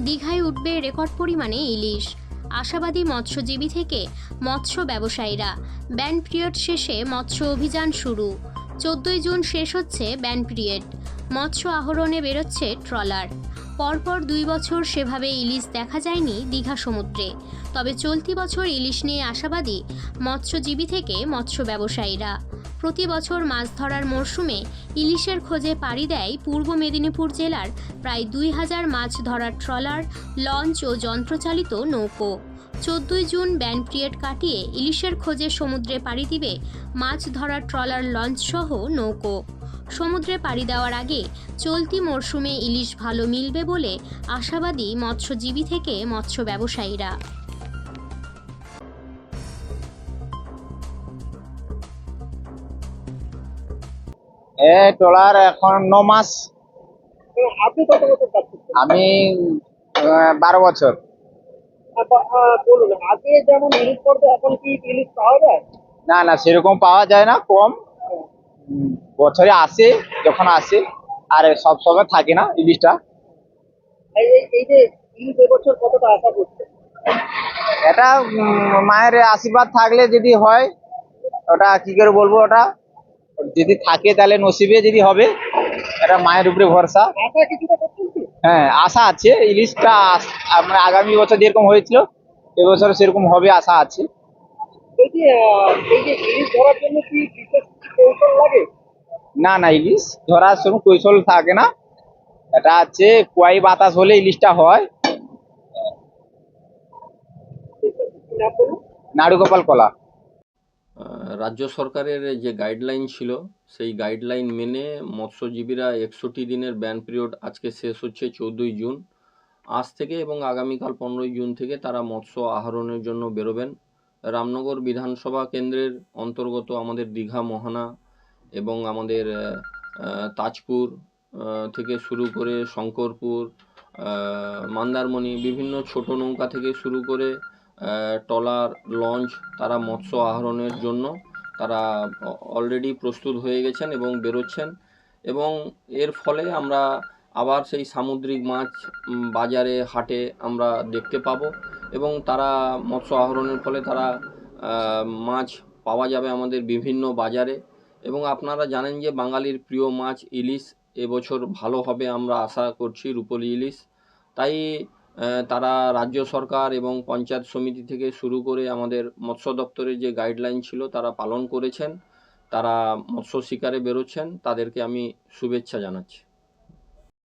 দীঘায় উঠবে রেকর্ড পরিমাণে ইলিশ। আশাবাদী মৎস্যজীবী থেকে মৎস্য ব্যবসায়ীরা। ব্যান পিরিয়ড শেষে মৎস্য অভিযান শুরু। চোদ্দই জুন শেষ হচ্ছে ব্যান পিরিয়ড। মৎস্য আহরণে বেরোচ্ছে ট্রলার। পরপর দুই বছর সেভাবে ইলিশ দেখা যায়নি দীঘা সমুদ্রে। তবে চলতি বছর ইলিশ নিয়ে আশাবাদী মৎস্যজীবী থেকে মৎস্য ব্যবসায়ীরা। প্রতি বছর মাছ ধরার মরশুমে ইলিশের খোঁজে পাড়ি দেয় পূর্ব মেদিনীপুর জেলার প্রায় দুই হাজার মাছ ধরার ট্রলার, লঞ্চ ও যন্ত্রচালিত নৌকো। চোদ্দই জুন ব্যান পিরিয়ড কাটিয়ে ইলিশের খোঁজে সমুদ্রে পাড়ি দিবে মাছ ধরার ট্রলার, লঞ্চ সহ নৌকো। সমুদ্রে পাড়ি দেওয়ার আগে চলতি মরশুমে ইলিশ ভালো মিলবে বলে আশাবাদী মৎস্যজীবী থেকে মৎস্য ব্যবসায়ীরা। এ এখন ন মাস। আপনি কত বছর কাজ করছেন? আমি বারো বছর। বলুন আগে যেমন ইলিশ পড়তো এখন কি ইলিশ পাওয়া যায়? না না সেরকম পাওয়া যায় না কম। বছরে আসে যখন আসে আর সব সময় থাকে না ইলিশটা এই এই- এই যে ইলিশ এবছর কতটা আশা করছে এটা মায়ের আশীর্বাদ থাকলে যদি হয় ওটা কি করে বলব ওটা? যদি থাকে তাহলে নসিবে যদি হবে এটা মায়ের উপরে ভরসা। হ্যাঁ আশা আছে ইলিশটা আমরা আগামী বছর যেরকম হয়েছিল এবছর সেরকম হবে আশা আছে। না না ইলিশ ধরার সময় কৌশল থাকে না। এটা হচ্ছে কুয়াই বাতাস হলে ইলিশটা হয়। কি নাম বলুন? নাড়ুগোপাল কলা। রাজ্য সরকারের যে গাইডলাইন ছিল, সেই গাইডলাইন মেনে মৎস্যজীবীরা একষট্টি দিনের ব্যান পিরিয়ড আজকে শেষ হচ্ছে চৌদ্দই জুন। আজ থেকে এবং আগামীকাল পনেরোই জুন থেকে তারা মৎস্য আহরণের জন্য বেরোবেন। রামনগর বিধানসভা কেন্দ্রের অন্তর্গত আমাদের দীঘা, মোহনা এবং আমাদের তাজপুর থেকে শুরু করে শঙ্করপুর মন্দারমণি বিভিন্ন ছোট নৌকা থেকে শুরু করে ট্রলার লঞ্চ তারা মৎস্য আহরণের জন্য তারা অলরেডি প্রস্তুত হয়ে গেছেন এবং বেরোচ্ছেন এবং এর ফলে আমরা আবার সেই সামুদ্রিক মাছ বাজারে, হাটে আমরা দেখতে পাবো এবং তারা মৎস্য আহরণের ফলে তারা মাছ পাওয়া যাবে আমাদের বিভিন্ন বাজারে এবং আপনারা জানেন যে বাঙালির প্রিয় মাছ ইলিশ, এবছর ভালো হবে আমরা আশা করছি রূপলি ইলিশ। তাই তারা রাজ্য সরকার এবং পঞ্চায়েত সমিতি থেকে শুরু করে আমাদের মৎস্য দপ্তরের যে গাইডলাইন ছিল, তারা পালন করেছেন। তারা মৎস্য শিকারে বেরোচ্ছেন। তাদেরকে আমি শুভেচ্ছা জানাচ্ছি।